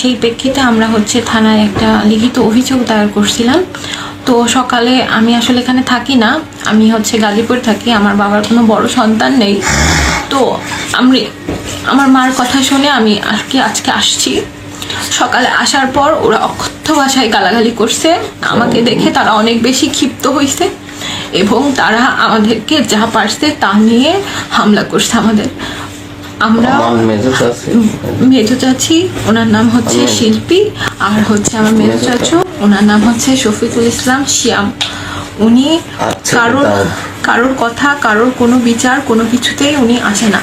সেই প্রেক্ষিতে আমরা হচ্ছে থানায় একটা লিখিত অভিযোগ দায়ের করছিলাম। তো সকালে আমি আসলে এখানে থাকি না, আমি হচ্ছে গাজীপুর থাকি, আমার বাবার কোনো বড় সন্তান নেই। তো আমি, আমার মার কথা শুনে আমি আর কি আজকে আসছি। সকালে আসার পর ওরা অকথ্য ভাষায় গালাগালি করছে, আমাকে দেখে তারা অনেক বেশি ক্ষিপ্ত হয়েছে এবং তারা আমাদেরকে যা পারছে তা নিয়ে হামলা করছে আমাদের। আমরা মেজো চাচি ওনার নাম হচ্ছে শিল্পী আর হচ্ছে আমার মেজো চাচু ওনার নাম হচ্ছে শফিকুল ইসলাম শিয়াম। উনি আচ্ছা, কারোর কারোর কথা কারোর কোনো বিচার কোনো কিছুতেই উনি আসে না।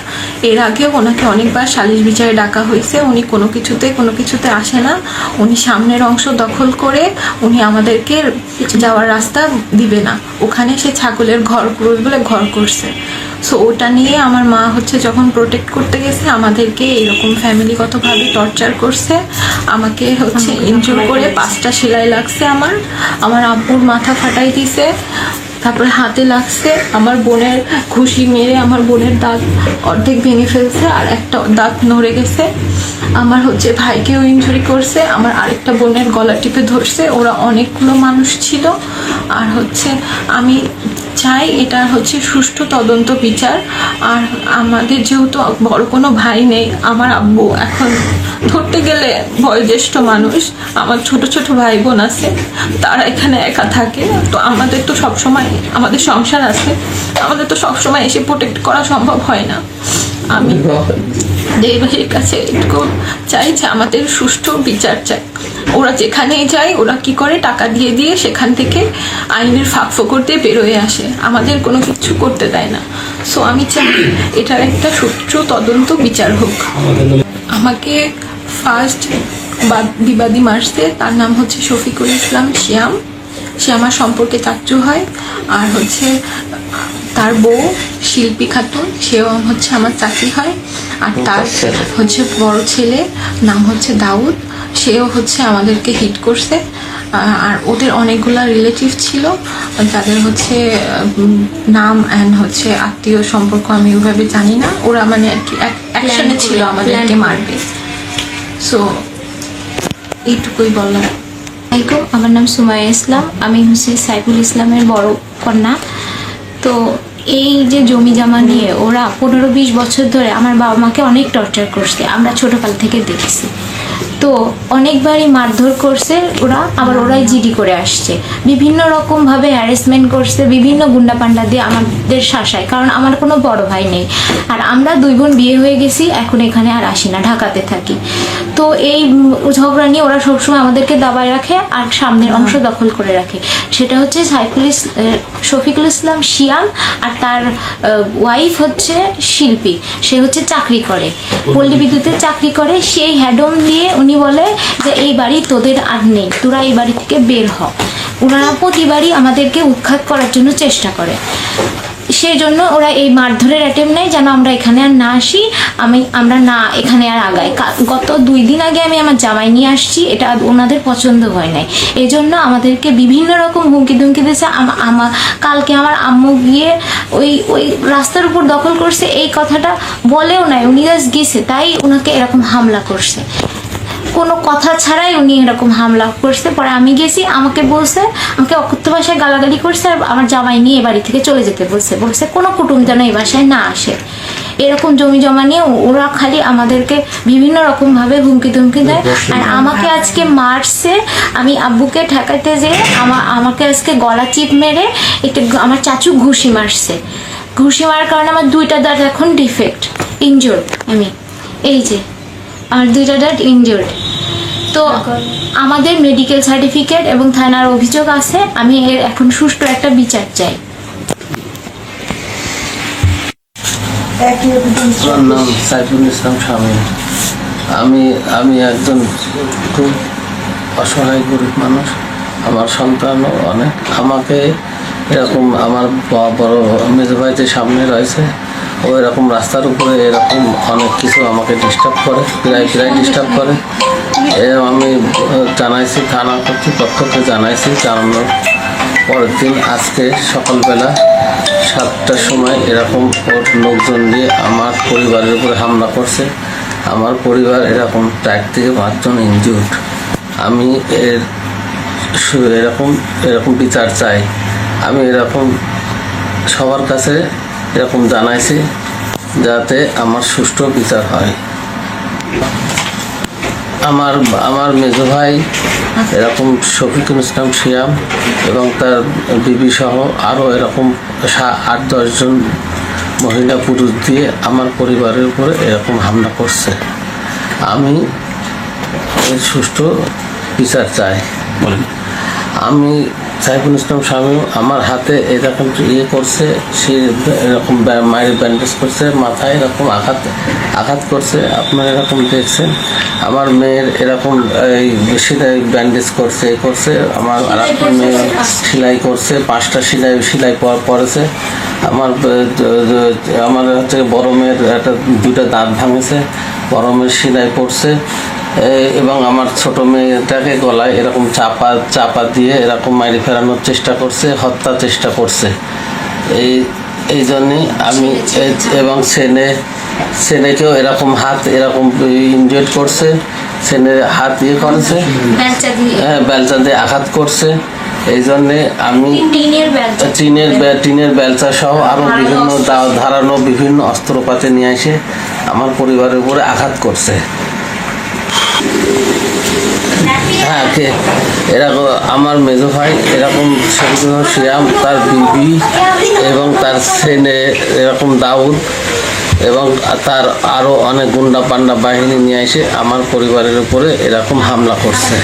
এর আগেও ওনাকে অনেকবার সালিশ বিচারে ডাকা হয়েছে উনি কোনো কিছুতে কোনো কিছুতে আসে না। উনি সামনের অংশ দখল করে উনি আমাদেরকে যাওয়ার রাস্তা দিবে না। ওখানে সে ছাগলের ঘর করবে বলে ঘর করছে। সো ওটা নিয়ে আমার মা হচ্ছে যখন প্রোটেক্ট করতে গেছে আমাদেরকে এরকম ফ্যামিলিগতভাবে টর্চার করছে। আমাকে হচ্ছে ইনজুর করে পাঁচটা সেলাই লাগছে আমার। আমার আব্বুর মাথা ফাটাই দিছে তারপরে হাতে লাগছে আমার বোনের ঘুষি মেরে আমার বোনের দাঁত অর্ধেক ভেঙে ফেলছে আর একটা দাঁত নড়ে গেছে। আমার হচ্ছে ভাইকেও ইনজুরি করছে আমার আরেকটা বোনের গলা টিপে ধরছে ওরা অনেকগুলো মানুষ ছিল। আর হচ্ছে আমি চাই এটা হচ্ছে সুষ্ঠু তদন্ত বিচার। আর আমাদের যেহেতু বড় কোনো ভাই নেই, আমার আব্বু এখন ধরতে গেলে বয়োজ্যেষ্ঠ মানুষ, আমার ছোট ছোট ভাই বোন আছে, তারা এখানে একা থাকে। তো আমাদের তো সবসময় আমাদের সংসার আছে, আমাদের তো সবসময় এসে প্রোটেক্ট করা সম্ভব হয় না। আমি দেশবাসীর কাছে একটু চাই যে আমাদের সুষ্ঠু বিচার চাই। ওরা যেখানেই যায় ওরা কি করে? টাকা দিয়ে দিয়ে সেখান থেকে আইনের ফাঁক ফোকর দিয়ে বেরোয় আসে। আমাদের কোনো কিছু করতে দেয় না। সো আমি চাই এটার একটা সূত্র তদন্ত বিচার হোক। আমাকে ফার্স্ট বিবাদী মারছে তার নাম হচ্ছে শফিকুল ইসলাম শিয়াম। সে আমার সম্পর্কে চাচ্চু হয়। আর হচ্ছে তার বউ শিল্পী খাতুন সেও হচ্ছে আমার চাকরি হয়। আর তার হচ্ছে বড় ছেলে নাম হচ্ছে দাউদ। সেও হচ্ছে আমাদেরকে হিট করছে। আর ওদের অনেকগুলা রিলেটিভ ছিল। যাদের হচ্ছে নাম অ্যান্ড হচ্ছে আত্মীয় সম্পর্ক আমি ওইভাবে জানি না। ওরা মানে আর কি অ্যাকশনে ছিল আমাদেরকে মারবে। সো এইটুকুই বললাম আলাইকুম আমার নাম সুমাইয়া ইসলাম। আমি হচ্ছে সাইফুল ইসলামের বড় কন্যা। তো এই যে জমি জমা নিয়ে ওরা পনেরো বিশ বছর ধরে আমার বাবা মাকে অনেক টর্চার করছে। আমরা ছোটকাল থেকে দেখছি। তো অনেকবারই মারধর করছে ওরা আবার ওরাই জিডি করে আসছে। বিভিন্ন রকমভাবে হ্যারাসমেন্ট করছে বিভিন্ন গুন্ডা পান্ডা দিয়ে আমাদের শাসায় কারণ আমার কোনো বড় ভাই নেই। আর আমরা দুই বোন বিয়ে হয়ে গেছি এখন এখানে আর আসি না ঢাকাতে থাকি। তো এই ঝগড়া নিয়ে ওরা সবসময় আমাদেরকে দাবায় রাখে আর সামনের অংশ দখল করে রাখে। সেটা হচ্ছে সাইফুল ইস- শফিকুল ইসলাম শিয়াম আর তার ওয়াইফ হচ্ছে শিল্পী। সে হচ্ছে চাকরি করে। পল্লী বিদ্যুতের চাকরি করে। সেই হ্যাডম দিয়ে উনি বলে যে, এই বাড়ি তোদের আর নেই, তোরা এই বাড়ি থেকে বের হ। ওনারা প্রতিবারই আমাদেরকে উৎখাত করার জন্য চেষ্টা করে। সেই জন্য ওরা এই মারধরের অ্যাটেম্প নেয়, যেন আমরা এখানে আর না আসি, আমি, আমরা না এখানে আর আগাই। গত দুই দিন আগে আমি আমার জামাই নিয়ে আসছি, এটা ওনাদের পছন্দ হয় নাই। এই জন্য আমাদেরকে বিভিন্ন রকম হুমকি ধুমকি দিয়েছে আমার কালকে আমার আম্মু গিয়ে ওই ওই রাস্তার উপর দখল করছে, এই কথাটা বলেও নাই। উনি গেছে, তাই ওনাকে এরকম হামলা করছে। কোনো কথা ছাড়াই উনি এরকম হামলা করছে। পরে আমি গেছি আমাকে বলছে আমাকে অকথ্য ভাষায় গালাগালি করছে আর আমার জামাই নিয়ে এ বাড়ি থেকে চলে যেতে বলছে। বলছে কোনো কুটুম যেন এই বাসায় না আসে। এরকম জমি জমা নিয়ে ওরা খালি আমাদেরকে বিভিন্ন রকম ভাবে হুমকি ধুমকি দেয় আর আমাকে আজকে মারছে আমি আব্বুকে ঠেকাইতে যে আমার আমাকে আজকে গলা চিপ মেরে একটা আমার চাচু ঘুষি মারছে। ঘুষি মারার কারণে আমার দুইটা দাঁত এখন ডিফেক্ট ইনজোর আমি। এই যে আমার দুইটা ডাট ইনজুর্ড তো আমাদের মেডিকেল সার্টিফিকেট এবং থানার অভিযোগ আছে আমি এর এখন সুষ্ঠু একটা বিচার চাই। আমার নাম সাইফুল ইসলাম স্বামী। আমি আমি একজন খুব অসহায় গরিব মানুষ। আমার সন্তানও অনেক। আমাকে এরকম আমার বড় মেজো ভাইতে সামনে রয়েছে। ও এরকম রাস্তার উপরে এরকম অনেক কিছু আমাকে ডিস্টার্ব করে, প্রায় প্রায় ডিস্টার্ব করে। আমি জানাইছি, থানা কর্তৃপক্ষকে জানাইছি জানানোর পরের দিন আজকে সকালবেলা সাতটার সময় এরকম লোকজন দিয়ে আমার পরিবারের উপরে হামলা করছে। আমার পরিবার এরকম চার থেকে পাঁচজন ইনজুর্ড আমি এর এরকম এরকম বিচার চাই। আমি এরকম সবার কাছে এরকম জানাইছি যাতে আমার সুষ্ঠু বিচার হয়। আমার আমার মেজো ভাই এরকম শফিকুল ইসলাম শিয়াম এবং তার বিবি সহ আরও এরকম আট দশজন মহিলা পুরুষ দিয়ে আমার পরিবারের উপরে এরকম হামলা করছে। আমি সুষ্ঠু বিচার চাই। বলেন। আমি সাইফুল ইসলাম স্বামী, আমার হাতে এরকম ইয়ে করছে, সে এরকম মায়ের ব্যান্ডেজ করছে, মাথায় এরকম আঘাত আঘাত করছে, আপনারা এরকম দেখছেন। আমার মেয়ের এরকম এই সেলাই ব্যান্ডেজ করছে, এ করছে, আমার আর মেয়ে সেলাই করছে, পাঁচটা সেলাই সেলাই পড়েছে আমার আমার হচ্ছে বড় মেয়ের একটা দুইটা দাঁত ভাঙেছে, বড় মেয়ের সেলাই পড়ছে এবং আমার ছোট মেয়েটাকে গলায় এরকম চাপা চাপা দিয়ে এরকম মারি ফেরানোর চেষ্টা করছে হত্যা চেষ্টা করছে। এই এই জন্যে আমি এবং সেনে সেনেকেও এরকম হাত এরকম ইনজয়েড করছে সেনে হাত ইয়ে করেছে হ্যাঁ বেলচা দিয়ে আঘাত করছে। এই জন্যে আমি টিনের টিনের বেলচা সহ আরও বিভিন্ন ধারালো বিভিন্ন অস্ত্রপাতি নিয়ে এসে আমার পরিবারের উপরে আঘাত করছে। হ্যাঁ এরকম আমার মেজো ভাই এরকম শিয়াম তার বিবি এবং তার ছেলে এরকম দাউদ এবং তার আরও অনেক গুন্ডা পান্ডা বাহিনী নিয়ে এসে আমার পরিবারের উপরে এরকম হামলা করছে।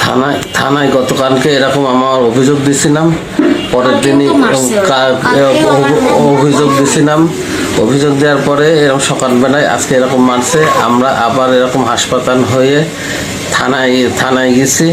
থানায় থানায় গতকালকে এরকম আমার অভিযোগ দিছিলাম পরের দিনই অভিযোগ দিছিলাম। অভিযোগ দেওয়ার পরে এরকম সকালবেলায় আজকে এরকম মারছে আমরা আবার এরকম হাসপাতাল হয়ে থানায় থানায় গেছি।